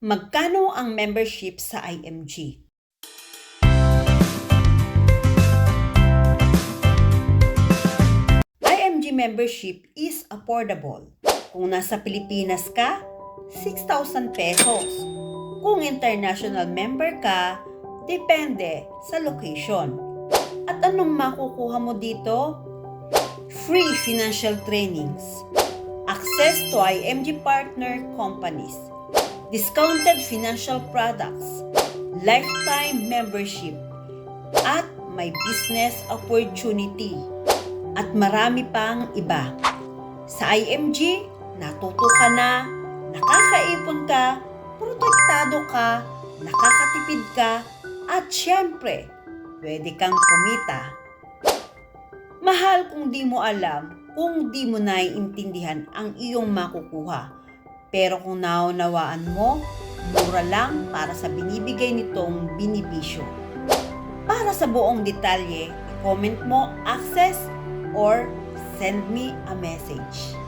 Magkano ang membership sa IMG? IMG membership is affordable. Kung nasa Pilipinas ka, 6,000 pesos. Kung international member ka, depende sa location. At anong makukuha mo dito? Free financial trainings, access to IMG partner companies, discounted financial products, lifetime membership, at may business opportunity, at marami pang iba. Sa IMG, natuto ka na, nakakaipon ka, protektado ka, nakakatipid ka, at syempre, pwede kang kumita. Mahal kung di mo alam, kung di mo naiintindihan ang iyong makukuha. Pero kung naunawaan mo, mura lang para sa binibigay nitong binibisyo. Para sa buong detalye, comment mo access or send me a message.